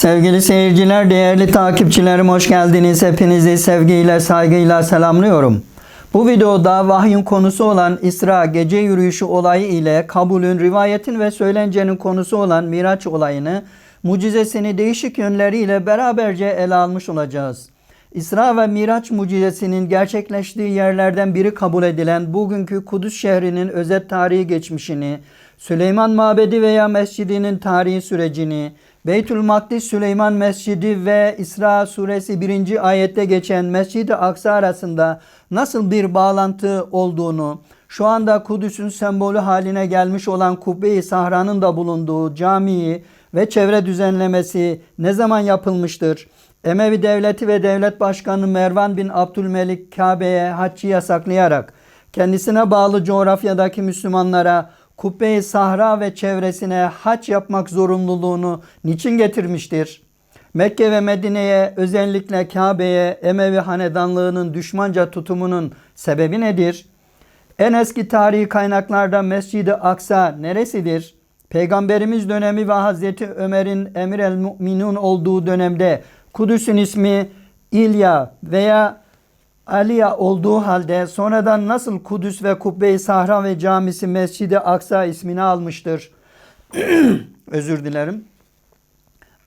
Sevgili seyirciler, değerli takipçilerim hoş geldiniz. Hepinizi sevgiyle, saygıyla selamlıyorum. Bu videoda vahyin konusu olan İsra gece yürüyüşü olayı ile kabulün, rivayetin ve söylencenin konusu olan Miraç olayını, mucizesini değişik yönleriyle beraberce ele almış olacağız. İsra ve Miraç mucizesinin gerçekleştiği yerlerden biri kabul edilen bugünkü Kudüs şehrinin özet tarihi geçmişini, Süleyman Mabedi veya Mescidinin tarihi sürecini, Beytül Makdis Süleyman Mescidi ve İsra suresi 1. ayette geçen Mescid-i Aksa arasında nasıl bir bağlantı olduğunu, şu anda Kudüs'ün sembolü haline gelmiş olan Kubbe-i Sahra'nın da bulunduğu camiyi ve çevre düzenlemesi ne zaman yapılmıştır? Emevi devleti ve devlet başkanı Mervan bin Abdülmelik Kabe'ye haccı yasaklayarak kendisine bağlı coğrafyadaki Müslümanlara Kubbe-i Sahra ve çevresine hac yapmak zorunluluğunu niçin getirmiştir? Mekke ve Medine'ye özellikle Kabe'ye Emevi hanedanlığının düşmanca tutumunun sebebi nedir? En eski tarihi kaynaklarda Mescid-i Aksa neresidir? Peygamberimiz dönemi ve Hazreti Ömer'in Emir el Müminun olduğu dönemde Kudüs'ün ismi İlya veya Aliya olduğu halde sonradan nasıl Kudüs ve Kubbe-i Sahra ve Camisi Mescid-i Aksa ismini almıştır? Özür dilerim.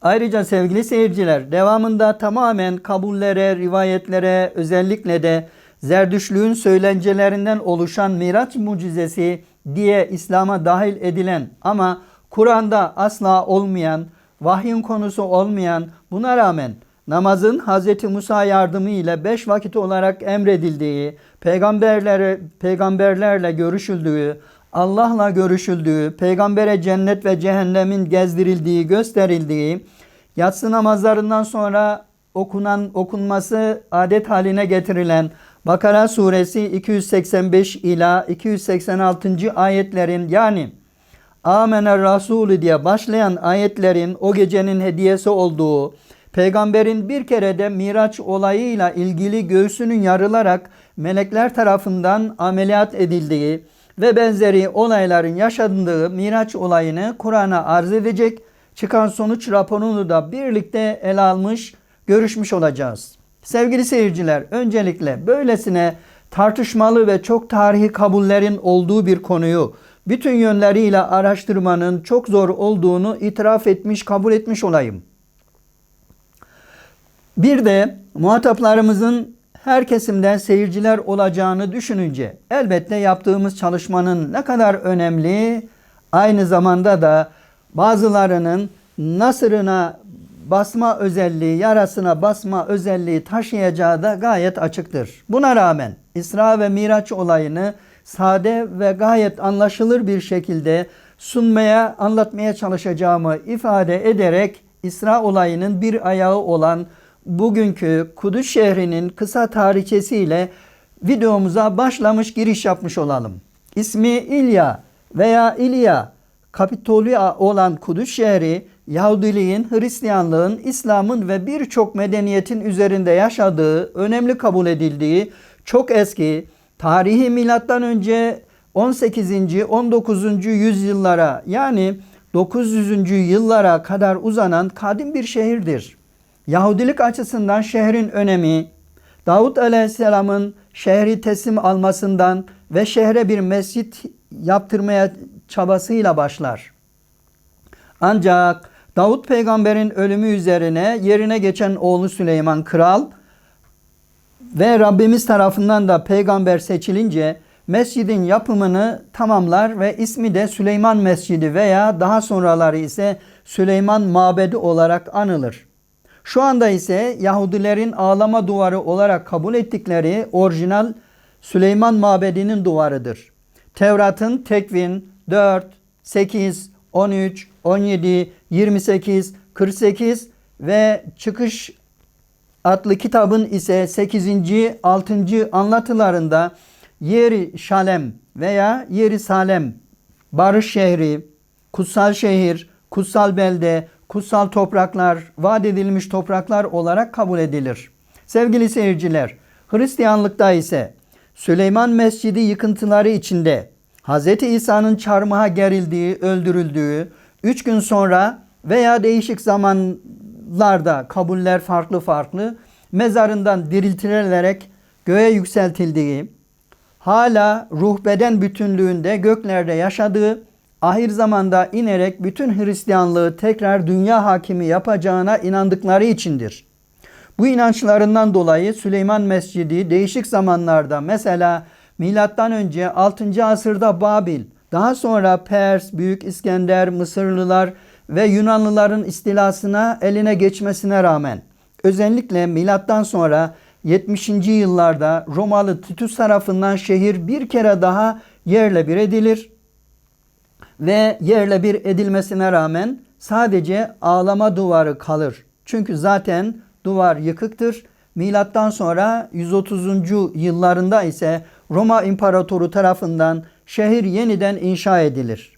Ayrıca sevgili seyirciler devamında tamamen kabullere, rivayetlere özellikle de Zerdüşlüğün söylencelerinden oluşan Miraç mucizesi diye İslam'a dahil edilen ama Kur'an'da asla olmayan, vahyin konusu olmayan buna rağmen namazın Hz. Musa yardımı ile beş vakit olarak emredildiği, peygamberlere, peygamberlerle görüşüldüğü, Allah'la görüşüldüğü, peygambere cennet ve cehennemin gezdirildiği, gösterildiği, yatsı namazlarından sonra okunan okunması adet haline getirilen Bakara suresi 285 ila 286. ayetlerin yani Amener Rasulü diye başlayan ayetlerin o gecenin hediyesi olduğu, peygamberin bir kere de Miraç olayıyla ilgili göğsünün yarılarak melekler tarafından ameliyat edildiği ve benzeri olayların yaşandığı Miraç olayını Kur'an'a arz edecek, çıkan sonuç raporunu da birlikte ele almış, görüşmüş olacağız. Sevgili seyirciler, öncelikle böylesine tartışmalı ve çok tarihi kabullerin olduğu bir konuyu bütün yönleriyle araştırmanın çok zor olduğunu itiraf etmiş, kabul etmiş olayım. Bir de muhataplarımızın her kesimden seyirciler olacağını düşününce elbette yaptığımız çalışmanın ne kadar önemli aynı zamanda da bazılarının nasırına basma özelliği, yarasına basma özelliği taşıyacağı da gayet açıktır. Buna rağmen İsra ve Miraç olayını sade ve gayet anlaşılır bir şekilde sunmaya, anlatmaya çalışacağımı ifade ederek İsra olayının bir ayağı olan bugünkü Kudüs şehrinin kısa tarihçesiyle videomuza başlamış giriş yapmış olalım. İsmi İlya veya İlya, Kapitolya olan Kudüs şehri Yahudiliğin, Hristiyanlığın, İslam'ın ve birçok medeniyetin üzerinde yaşadığı, önemli kabul edildiği çok eski, tarihi milattan önce 18. 19. yüzyıllara yani 900. yıllara kadar uzanan kadim bir şehirdir. Yahudilik açısından şehrin önemi, Davut Aleyhisselam'ın şehri teslim almasından ve şehre bir mescit yaptırmaya çabasıyla başlar. Ancak Davut peygamberin ölümü üzerine yerine geçen oğlu Süleyman kral ve Rabbimiz tarafından da peygamber seçilince mescidin yapımını tamamlar ve ismi de Süleyman Mescidi veya daha sonraları ise Süleyman Mabedi olarak anılır. Şu anda ise Yahudilerin ağlama duvarı olarak kabul ettikleri orijinal Süleyman Mabedi'nin duvarıdır. Tevrat'ın Tekvin 4, 8, 13, 17, 28, 48 ve Çıkış adlı kitabın ise 8. 6. anlatılarında Yeri Şalem veya Yeri Salem, Barış şehri, kutsal şehir, kutsal belde, kutsal topraklar, vaat edilmiş topraklar olarak kabul edilir. Sevgili seyirciler, Hristiyanlıkta ise Süleyman Mescidi yıkıntıları içinde Hz. İsa'nın çarmıha gerildiği, öldürüldüğü, üç gün sonra veya değişik zaman yıllarda kabuller farklı farklı mezarından diriltilerek göğe yükseltildiği, hala ruh beden bütünlüğünde göklerde yaşadığı, ahir zamanda inerek bütün Hristiyanlığı tekrar dünya hakimi yapacağına inandıkları içindir. Bu inançlarından dolayı Süleyman Mescidi değişik zamanlarda mesela milattan önce 6. asırda Babil, daha sonra Pers, Büyük İskender, Mısırlılar ve Yunanlıların istilasına eline geçmesine rağmen özellikle milattan sonra 70. yıllarda Romalı Titus tarafından şehir bir kere daha yerle bir edilir ve yerle bir edilmesine rağmen sadece ağlama duvarı kalır. Çünkü zaten duvar yıkıktır. Milattan sonra 130. yıllarında ise Roma İmparatoru tarafından şehir yeniden inşa edilir.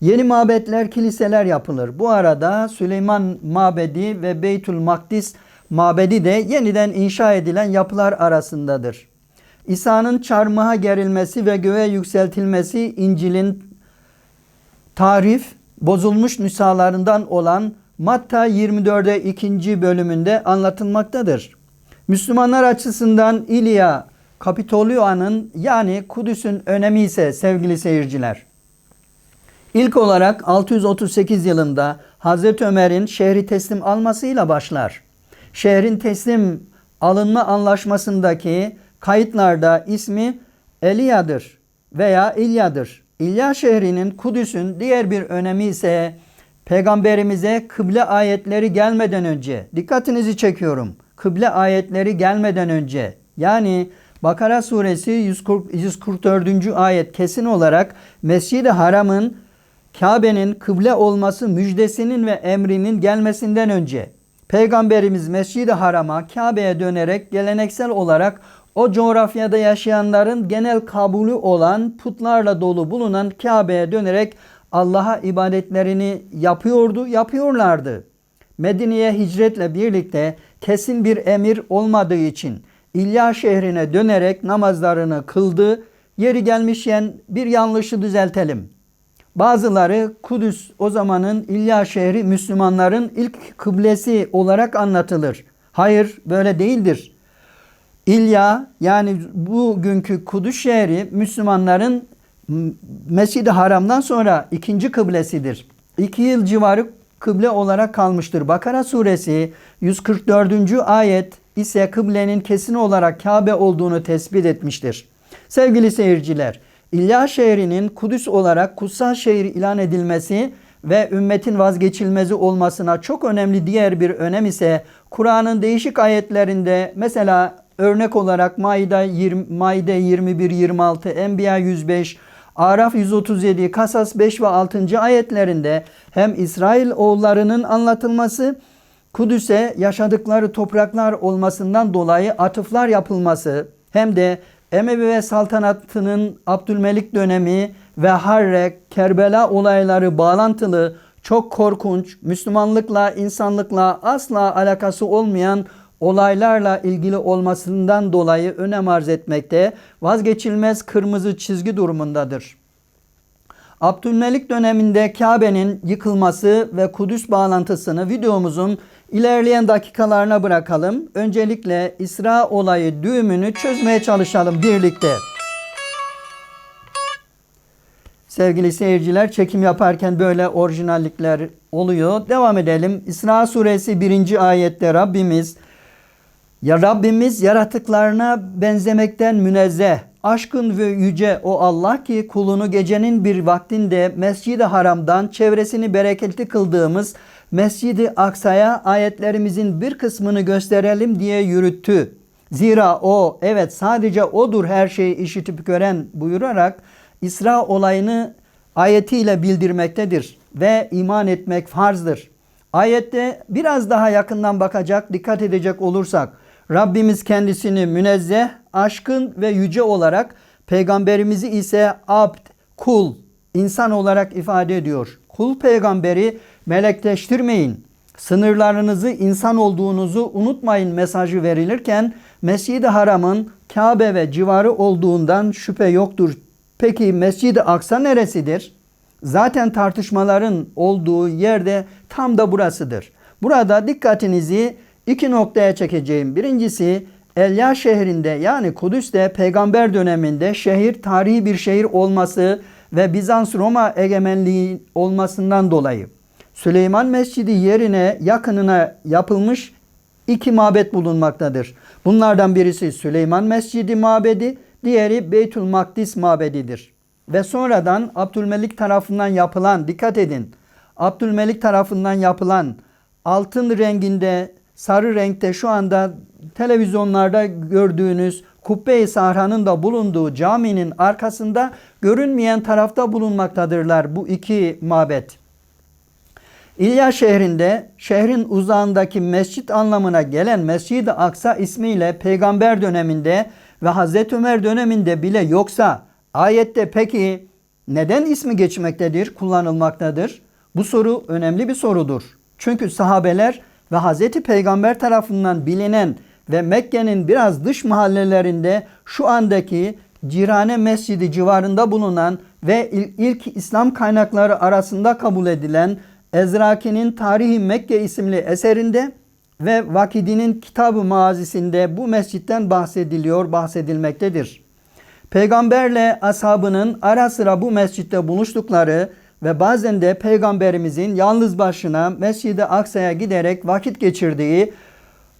Yeni mabetler, kiliseler yapılır. Bu arada Süleyman Mabedi ve Beytül Makdis Mabedi de yeniden inşa edilen yapılar arasındadır. İsa'nın çarmıha gerilmesi ve göğe yükseltilmesi İncil'in tarif bozulmuş nüshalarından olan Matta 24'e 2. bölümünde anlatılmaktadır. Müslümanlar açısından İlya Kapitolyo'nun yani Kudüs'ün önemi ise sevgili seyirciler. İlk olarak 638 yılında Hazreti Ömer'in şehri teslim almasıyla başlar. Şehrin teslim alınma anlaşmasındaki kayıtlarda ismi Eliya'dır veya İlya'dır. İlya şehrinin Kudüs'ün diğer bir önemi ise peygamberimize kıble ayetleri gelmeden önce dikkatinizi çekiyorum. Kıble ayetleri gelmeden önce yani Bakara suresi 140, 144. ayet kesin olarak Mescid-i Haram'ın Kabe'nin kıble olması müjdesinin ve emrinin gelmesinden önce Peygamberimiz Mescid-i Haram'a Kabe'ye dönerek geleneksel olarak o coğrafyada yaşayanların genel kabulü olan putlarla dolu bulunan Kabe'ye dönerek Allah'a ibadetlerini yapıyordu, yapıyorlardı. Medine'ye hicretle birlikte kesin bir emir olmadığı için İlya şehrine dönerek namazlarını kıldı. Yeri gelmişken bir yanlışı düzeltelim. Bazıları Kudüs o zamanın İlya şehri Müslümanların ilk kıblesi olarak anlatılır. Hayır böyle değildir. İlya yani bugünkü Kudüs şehri Müslümanların Mescid-i Haram'dan sonra ikinci kıblesidir. İki yıl civarı kıble olarak kalmıştır. Bakara suresi 144. ayet ise kıblenin kesin olarak Kabe olduğunu tespit etmiştir. Sevgili seyirciler, İlya şehrinin Kudüs olarak kutsal şehir ilan edilmesi ve ümmetin vazgeçilmezi olmasına çok önemli diğer bir önem ise Kur'an'ın değişik ayetlerinde mesela örnek olarak Maide 20, Maide 21 26, Enbiya 105, Araf 137, Kasas 5 ve 6. ayetlerinde hem İsrail oğullarının anlatılması, Kudüs'e yaşadıkları topraklar olmasından dolayı atıflar yapılması hem de Emevi ve saltanatının Abdülmelik dönemi ve Harre, Kerbela olayları bağlantılı çok korkunç, Müslümanlıkla, insanlıkla asla alakası olmayan olaylarla ilgili olmasından dolayı önem arz etmekte, vazgeçilmez kırmızı çizgi durumundadır. Abdülmelik döneminde Kabe'nin yıkılması ve Kudüs bağlantısını videomuzun ilerleyen dakikalarına bırakalım. Öncelikle İsra olayı düğümünü çözmeye çalışalım birlikte. Sevgili seyirciler çekim yaparken böyle orijinallikler oluyor. Devam edelim. İsra suresi 1. ayette Rabbimiz ya Rabbimiz yaratıklarına benzemekten münezzeh, aşkın ve yüce o Allah ki kulunu gecenin bir vaktinde Mescid-i Haram'dan çevresini bereketli kıldığımız Mescid-i Aksa'ya ayetlerimizin bir kısmını gösterelim diye yürüttü. Zira o evet sadece odur her şeyi işitip gören buyurarak İsra olayını ayetiyle bildirmektedir ve iman etmek farzdır. Ayette biraz daha yakından bakacak, dikkat edecek olursak Rabbimiz kendisini münezzeh, aşkın ve yüce olarak peygamberimizi ise abd, kul, insan olarak ifade ediyor. Kul peygamberi melekleştirmeyin. Sınırlarınızı insan olduğunuzu unutmayın mesajı verilirken Mescid-i Haram'ın Kabe ve civarı olduğundan şüphe yoktur. Peki Mescid-i Aksa neresidir? Zaten tartışmaların olduğu yerde tam da burasıdır. Burada dikkatinizi iki noktaya çekeceğim. Birincisi Elya şehrinde yani Kudüs'te peygamber döneminde şehir tarihi bir şehir olması ve Bizans-Roma egemenliği olmasından dolayı Süleyman Mescidi yerine yakınına yapılmış iki mabet bulunmaktadır. Bunlardan birisi Süleyman Mescidi mabedi, diğeri Beytül Makdis mabedidir. Ve sonradan Abdülmelik tarafından yapılan, dikkat edin, Abdülmelik tarafından yapılan altın renginde, sarı renkte şu anda televizyonlarda gördüğünüz Kubbe-i Sahra'nın da bulunduğu caminin arkasında görünmeyen tarafta bulunmaktadırlar bu iki mabet. İlya şehrinde şehrin uzağındaki mescit anlamına gelen Mescid-i Aksa ismiyle peygamber döneminde ve Hazreti Ömer döneminde bile yoksa ayette peki neden ismi geçmektedir, kullanılmaktadır? Bu soru önemli bir sorudur. Çünkü sahabeler ve Hazreti Peygamber tarafından bilinen ve Mekke'nin biraz dış mahallelerinde şu andaki Cirane Mescidi civarında bulunan ve ilk İslam kaynakları arasında kabul edilen Ezraki'nin Tarihi Mekke isimli eserinde ve Vakidi'nin Kitab-ı Mazisinde bu mescitten bahsediliyor, bahsedilmektedir. Peygamberle ashabının ara sıra bu mescitte buluştukları ve bazen de peygamberimizin yalnız başına Mescid-i Aksa'ya giderek vakit geçirdiği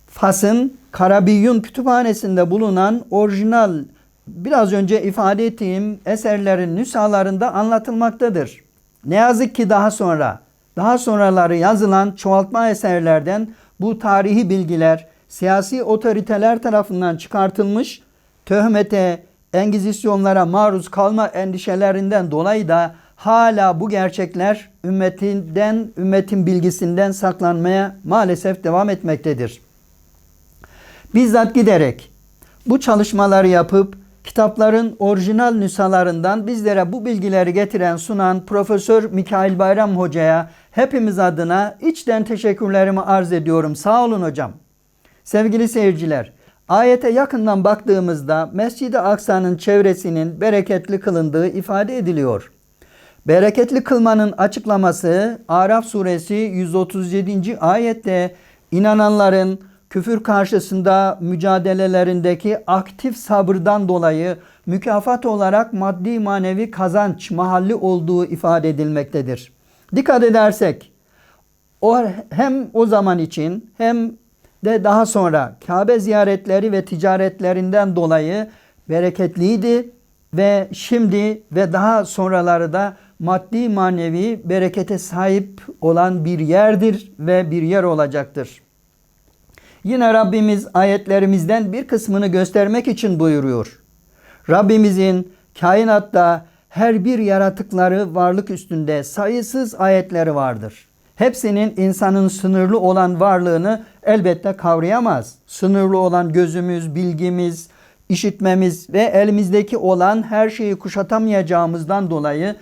Fas'ın Karabiyun kütüphanesinde bulunan orijinal biraz önce ifade ettiğim eserlerin nüshalarında anlatılmaktadır. Ne yazık ki daha sonra daha sonraları yazılan çoğaltma eserlerden bu tarihi bilgiler siyasi otoriteler tarafından çıkartılmış, töhmete, engizisyonlara maruz kalma endişelerinden dolayı da hala bu gerçekler ümmetinden, ümmetin bilgisinden saklanmaya maalesef devam etmektedir. Bizzat giderek bu çalışmaları yapıp kitapların orijinal nüshalarından bizlere bu bilgileri getiren sunan Profesör Mikail Bayram Hoca'ya hepimiz adına içten teşekkürlerimi arz ediyorum. Sağ olun hocam. Sevgili seyirciler, ayete yakından baktığımızda Mescid-i Aksa'nın çevresinin bereketli kılındığı ifade ediliyor. Bereketli kılmanın açıklaması Araf suresi 137. ayette inananların küfür karşısında mücadelelerindeki aktif sabırdan dolayı mükafat olarak maddi manevi kazanç mahalli olduğu ifade edilmektedir. Dikkat edersek o hem o zaman için hem de daha sonra Kabe ziyaretleri ve ticaretlerinden dolayı bereketliydi ve şimdi ve daha sonraları da maddi manevi berekete sahip olan bir yerdir ve bir yer olacaktır. Yine Rabbimiz ayetlerimizden bir kısmını göstermek için buyuruyor. Rabbimizin kainatta her bir yaratıkları varlık üstünde sayısız ayetleri vardır. Hepsinin insanın sınırlı olan varlığını elbette kavrayamaz. Sınırlı olan gözümüz, bilgimiz, işitmemiz ve elimizdeki olan her şeyi kuşatamayacağımızdan dolayı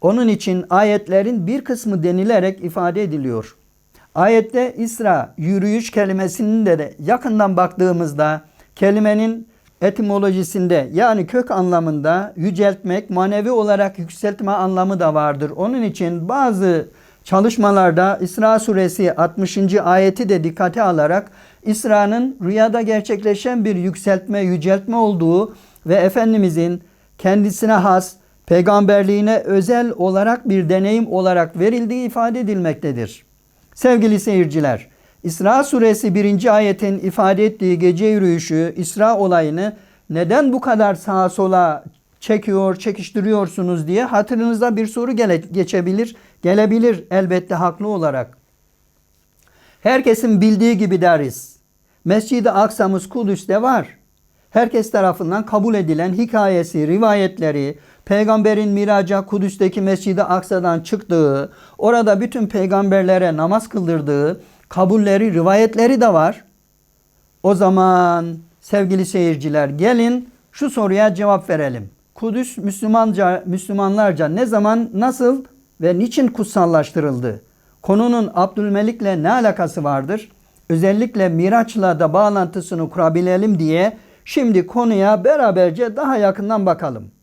onun için ayetlerin bir kısmı denilerek ifade ediliyor. Ayette İsra yürüyüş kelimesinin de, yakından baktığımızda kelimenin etimolojisinde yani kök anlamında yüceltmek, manevi olarak yükseltme anlamı da vardır. Onun için bazı çalışmalarda İsra suresi 60. ayeti de dikkate alarak İsra'nın rüyada gerçekleşen bir yükseltme, yüceltme olduğu ve Efendimizin kendisine has, peygamberliğine özel olarak bir deneyim olarak verildiği ifade edilmektedir. Sevgili seyirciler, İsra suresi 1. ayetin ifade ettiği gece yürüyüşü, İsra olayını neden bu kadar sağa sola çekiyor, çekiştiriyorsunuz diye hatırınızda bir soru gele, geçebilir, gelebilir elbette haklı olarak. Herkesin bildiği gibi deriz. Mescid-i Aksa'mız Kudüs'te var. Herkes tarafından kabul edilen hikayesi, rivayetleri, peygamberin miraca Kudüs'teki Mescid-i Aksa'dan çıktığı, orada bütün peygamberlere namaz kıldırdığı kabulleri, rivayetleri de var. O zaman sevgili seyirciler gelin şu soruya cevap verelim. Kudüs Müslümanca, Müslümanlarca ne zaman, nasıl ve niçin kutsallaştırıldı? Konunun Abdülmelik'le ne alakası vardır? Özellikle Miraç'la da bağlantısını kurabilelim diye şimdi konuya beraberce daha yakından bakalım.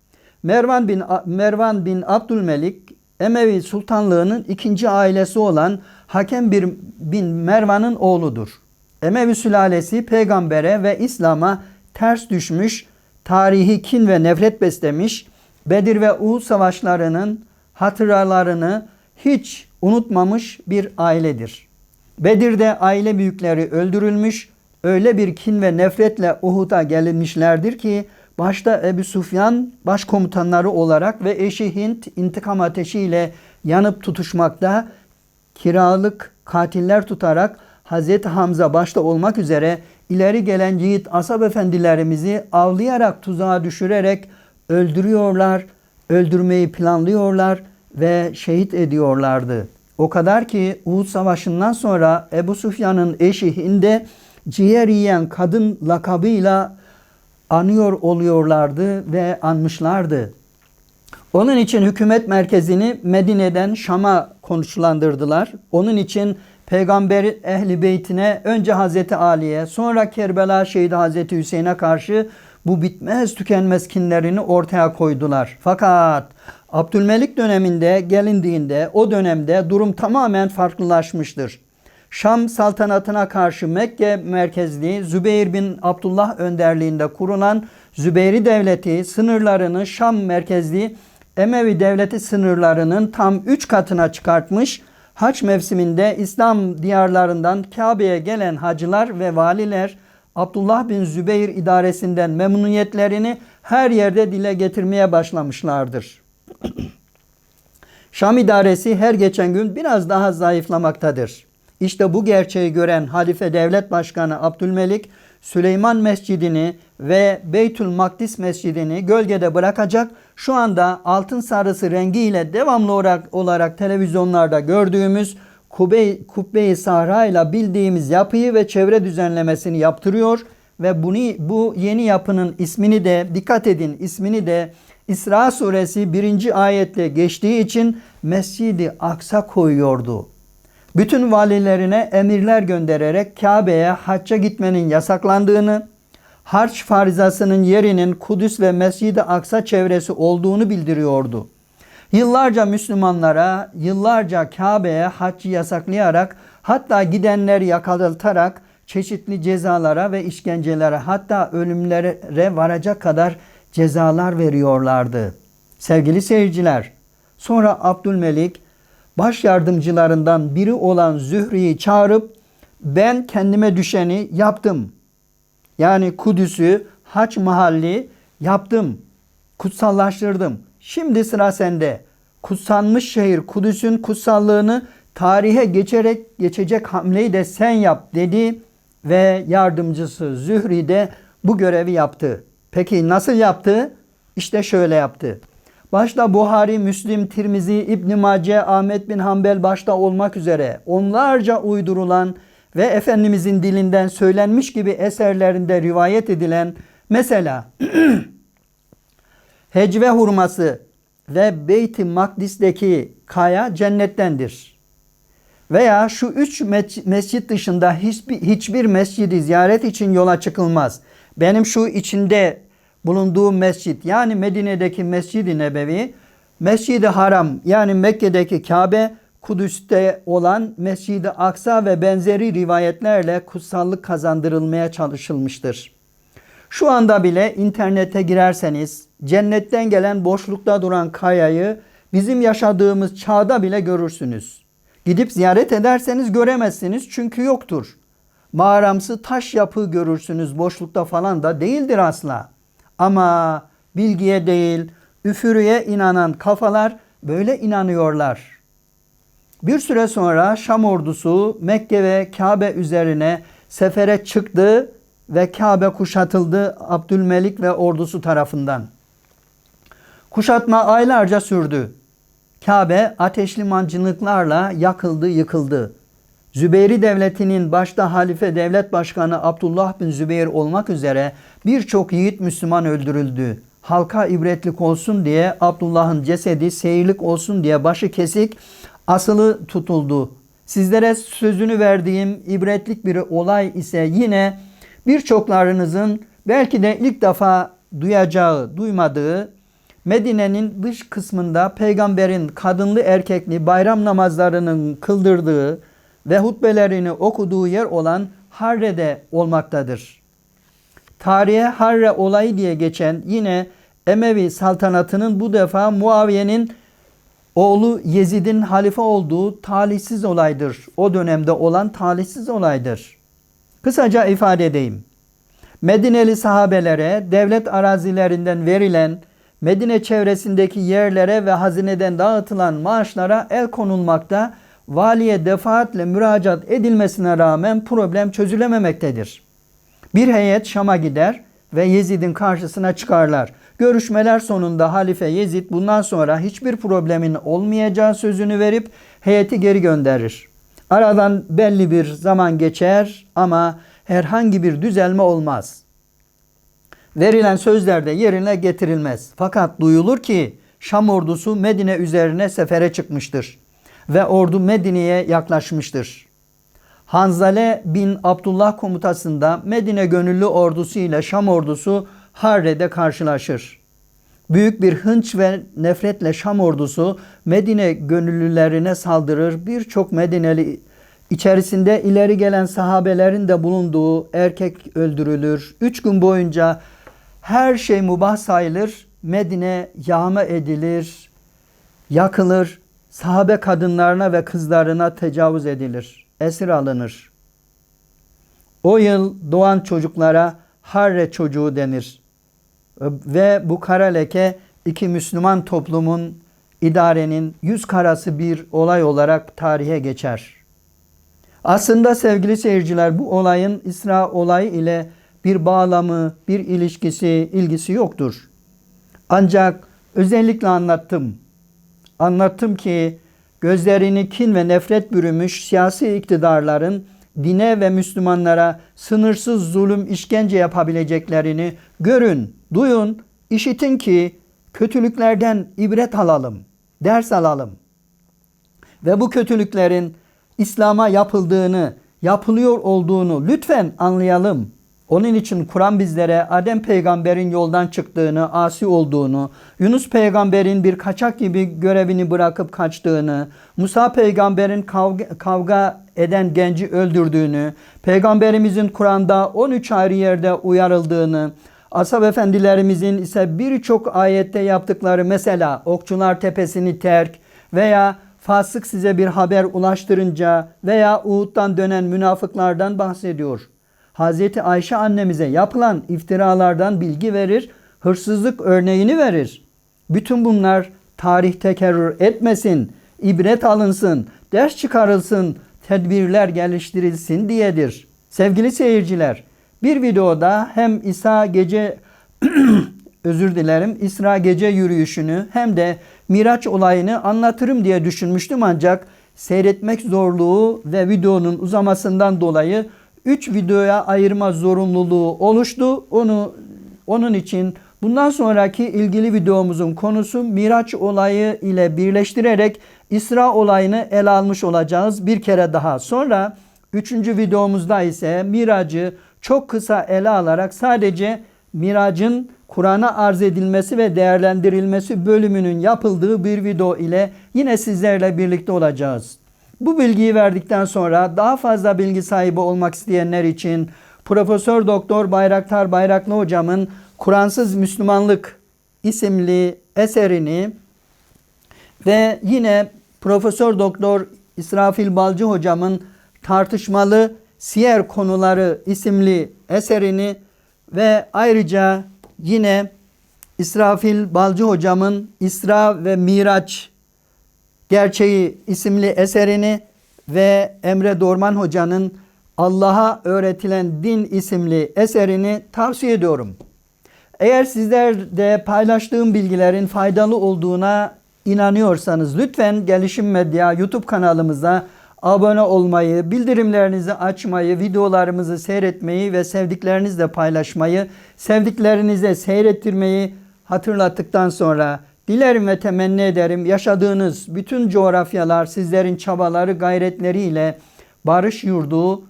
Mervan bin Mervan bin Abdülmelik Emevi Sultanlığı'nın ikinci ailesi olan Hakem bin Mervan'ın oğludur. Emevi sülalesi peygambere ve İslam'a ters düşmüş, tarihi kin ve nefret beslemiş, Bedir ve Uhud savaşlarının hatıralarını hiç unutmamış bir ailedir. Bedir'de aile büyükleri öldürülmüş, öyle bir kin ve nefretle Uhud'a gelinmişlerdir ki başta Ebu Sufyan başkomutanları olarak ve eşi Hint intikam ateşiyle yanıp tutuşmakta, kiralık katiller tutarak Hazreti Hamza başta olmak üzere ileri gelen yiğit asab efendilerimizi avlayarak tuzağa düşürerek öldürüyorlar, öldürmeyi planlıyorlar ve şehit ediyorlardı. O kadar ki Uhud Savaşı'ndan sonra Ebu Sufyan'ın eşi Hinde ciğer yiyen kadın lakabıyla anıyor oluyorlardı ve anmışlardı. Onun için hükümet merkezini Medine'den Şam'a konuşlandırdılar. Onun için Peygamber ehli beytine önce Hazreti Ali'ye sonra Kerbela şehidi Hazreti Hüseyin'e karşı bu bitmez tükenmez kinlerini ortaya koydular. Fakat Abdülmelik döneminde gelindiğinde o dönemde durum tamamen farklılaşmıştır. Şam saltanatına karşı Mekke merkezli Zübeyir bin Abdullah önderliğinde kurulan Zübeyri devleti sınırlarını Şam merkezli Emevi devleti sınırlarının tam 3 katına çıkartmış. Haç mevsiminde İslam diyarlarından Kabe'ye gelen hacılar ve valiler Abdullah bin Zübeyir idaresinden memnuniyetlerini her yerde dile getirmeye başlamışlardır. Şam idaresi her geçen gün biraz daha zayıflamaktadır. İşte bu gerçeği gören Halife Devlet Başkanı Abdülmelik Süleyman Mescidini ve Beytül Makdis Mescidini gölgede bırakacak. Şu anda altın sarısı rengiyle devamlı olarak, olarak televizyonlarda gördüğümüz kubbe, kubbe-i sahra ile bildiğimiz yapıyı ve çevre düzenlemesini yaptırıyor ve bunu bu yeni yapının ismini de dikkat edin ismini de İsra suresi birinci ayetle geçtiği için Mescidi Aksa koyuyordu. Bütün valilerine emirler göndererek Kabe'ye hacca gitmenin yasaklandığını, harç farizasının yerinin Kudüs ve Mescid-i Aksa çevresi olduğunu bildiriyordu. Yıllarca Müslümanlara, yıllarca Kabe'ye haccı yasaklayarak hatta gidenleri yakalatarak çeşitli cezalara ve işkencelere hatta ölümlere varacak kadar cezalar veriyorlardı. Sevgili seyirciler, sonra Abdülmelik baş yardımcılarından biri olan Zühri'yi çağırıp ben kendime düşeni yaptım. Yani Kudüs'ü haç mahalli yaptım. Kutsallaştırdım. Şimdi sıra sende. Kutsanmış şehir Kudüs'ün kutsallığını tarihe geçerek geçecek hamleyi de sen yap dedi ve yardımcısı Zühri de bu görevi yaptı. Peki nasıl yaptı? İşte şöyle yaptı. Başta Buhari, Müslim, Tirmizi, İbn Mace, Ahmet bin Hanbel başta olmak üzere onlarca uydurulan ve Efendimizin dilinden söylenmiş gibi eserlerinde rivayet edilen mesela hecve hurması ve Beyt-i Makdis'teki kaya cennettendir. Veya şu üç mescit dışında hiçbir, hiçbir mescidi ziyaret için yola çıkılmaz. Benim şu içinde bulunduğu mescit yani Medine'deki Mescid-i Nebevi, Mescid-i Haram yani Mekke'deki Kabe, Kudüs'te olan Mescid-i Aksa ve benzeri rivayetlerle kutsallık kazandırılmaya çalışılmıştır. Şu anda bile internete girerseniz cennetten gelen boşlukta duran kayayı bizim yaşadığımız çağda bile görürsünüz. Gidip ziyaret ederseniz göremezsiniz çünkü yoktur. Mağaramsı taş yapı görürsünüz boşlukta falan da değildir asla. Ama bilgiye değil, üfürüye inanan kafalar böyle inanıyorlar. Bir süre sonra Şam ordusu Mekke ve Kabe üzerine sefere çıktı ve Kabe kuşatıldı Abdülmelik ve ordusu tarafından. Kuşatma aylarca sürdü. Kabe ateşli mancınıklarla yakıldı, yıkıldı. Zübeyri devletinin başta halife devlet başkanı Abdullah bin Zübeyir olmak üzere birçok yiğit Müslüman öldürüldü. Halka ibretlik olsun diye Abdullah'ın cesedi seyirlik olsun diye başı kesik asılı tutuldu. Sizlere sözünü verdiğim ibretlik bir olay ise yine birçoklarınızın belki de ilk defa duyacağı, duymadığı Medine'nin dış kısmında peygamberin kadınlı erkekli bayram namazlarının kıldırdığı ve hutbelerini okuduğu yer olan Harre'de olmaktadır. Tarihe Harre olayı diye geçen yine Emevi saltanatının bu defa Muaviye'nin oğlu Yezid'in halife olduğu talihsiz olaydır. O dönemde olan talihsiz olaydır. Kısaca ifade edeyim. Medineli sahabelere devlet arazilerinden verilen Medine çevresindeki yerlere ve hazineden dağıtılan maaşlara el konulmakta, valiye defaatle müracaat edilmesine rağmen problem çözülememektedir. Bir heyet Şam'a gider ve Yezid'in karşısına çıkarlar. Görüşmeler sonunda halife Yezid bundan sonra hiçbir problemin olmayacağı sözünü verip heyeti geri gönderir. Aradan belli bir zaman geçer ama herhangi bir düzelme olmaz. Verilen sözler de yerine getirilmez. Fakat duyulur ki Şam ordusu Medine üzerine sefere çıkmıştır ve ordu Medine'ye yaklaşmıştır. Hanzale bin Abdullah komutasında Medine gönüllü ordusu ile Şam ordusu Harre'de karşılaşır. Büyük bir hınç ve nefretle Şam ordusu Medine gönüllülerine saldırır. Birçok Medineli içerisinde ileri gelen sahabelerin de bulunduğu erkek öldürülür. Üç gün boyunca her şey mubah sayılır. Medine yağma edilir, yakılır. Sahabe kadınlarına ve kızlarına tecavüz edilir. Esir alınır. O yıl doğan çocuklara Harre çocuğu denir. Ve bu kara leke iki Müslüman toplumun idarenin yüz karası bir olay olarak tarihe geçer. Aslında sevgili seyirciler bu olayın İsra olayı ile bir bağlamı, bir ilişkisi, ilgisi yoktur. Ancak özellikle anlattım. Anlattım ki gözlerini kin ve nefret bürümüş siyasi iktidarların dine ve Müslümanlara sınırsız zulüm işkence yapabileceklerini görün, duyun, işitin ki kötülüklerden ibret alalım, ders alalım. Ve bu kötülüklerin İslam'a yapıldığını, yapılıyor olduğunu lütfen anlayalım. Onun için Kur'an bizlere Adem peygamberin yoldan çıktığını, asi olduğunu, Yunus peygamberin bir kaçak gibi görevini bırakıp kaçtığını, Musa peygamberin kavga, kavga eden genci öldürdüğünü, peygamberimizin Kur'an'da 13 ayrı yerde uyarıldığını, Ashab efendilerimizin ise birçok ayette yaptıkları mesela Okçular Tepesi'ni terk veya fasık size bir haber ulaştırınca veya Uhud'dan dönen münafıklardan bahsediyor. Hazreti Ayşe annemize yapılan iftiralardan bilgi verir, hırsızlık örneğini verir. Bütün bunlar tarih tekerrür etmesin, ibret alınsın, ders çıkarılsın, tedbirler geliştirilsin diyedir. Sevgili seyirciler, bir videoda hem İsa gece özür dilerim İsra gece yürüyüşünü hem de Miraç olayını anlatırım diye düşünmüştüm ancak seyretmek zorluğu ve videonun uzamasından dolayı 3 videoya ayırma zorunluluğu oluştu. Onu onun için bundan sonraki ilgili videomuzun konusu Miraç olayı ile birleştirerek İsra olayını ele almış olacağız bir kere daha. Sonra 3. videomuzda ise Miracı çok kısa ele alarak sadece Miracın Kur'an'a arz edilmesi ve değerlendirilmesi bölümünün yapıldığı bir video ile yine sizlerle birlikte olacağız. Bu bilgiyi verdikten sonra daha fazla bilgi sahibi olmak isteyenler için Profesör Doktor Bayraktar Bayraklı hocamın Kur'ansız Müslümanlık isimli eserini ve yine Profesör Doktor İsrafil Balcı hocamın tartışmalı siyer konuları isimli eserini ve ayrıca yine İsrafil Balcı hocamın İsra ve Miraç Gerçeği isimli eserini ve Emre Dorman Hoca'nın Allah'a öğretilen din isimli eserini tavsiye ediyorum. Eğer sizler de paylaştığım bilgilerin faydalı olduğuna inanıyorsanız lütfen Gelişim Medya YouTube kanalımıza abone olmayı, bildirimlerinizi açmayı, videolarımızı seyretmeyi ve sevdiklerinizle paylaşmayı, sevdiklerinize seyrettirmeyi hatırlattıktan sonra Dilerim ve temenni ederim yaşadığınız bütün coğrafyalar sizlerin çabaları gayretleriyle barış yurdu,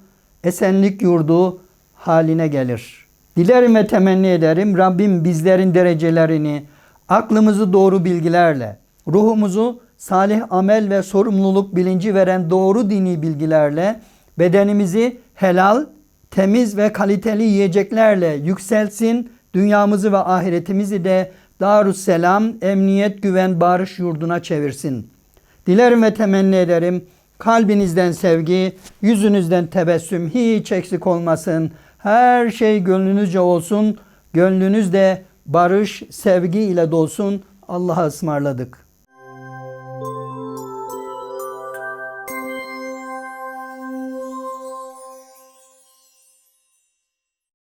esenlik yurdu haline gelir. Dilerim ve temenni ederim Rabbim bizlerin derecelerini aklımızı doğru bilgilerle, ruhumuzu salih amel ve sorumluluk bilinci veren doğru dini bilgilerle, bedenimizi helal, temiz ve kaliteli yiyeceklerle yükseltsin, dünyamızı ve ahiretimizi de Darüsselam, emniyet, güven, barış yurduna çevirsin. Dilerim ve temenni ederim kalbinizden sevgi, yüzünüzden tebessüm hiç eksik olmasın. Her şey gönlünüzce olsun. Gönlünüzde barış, sevgi ile dolsun. Allah'a ısmarladık.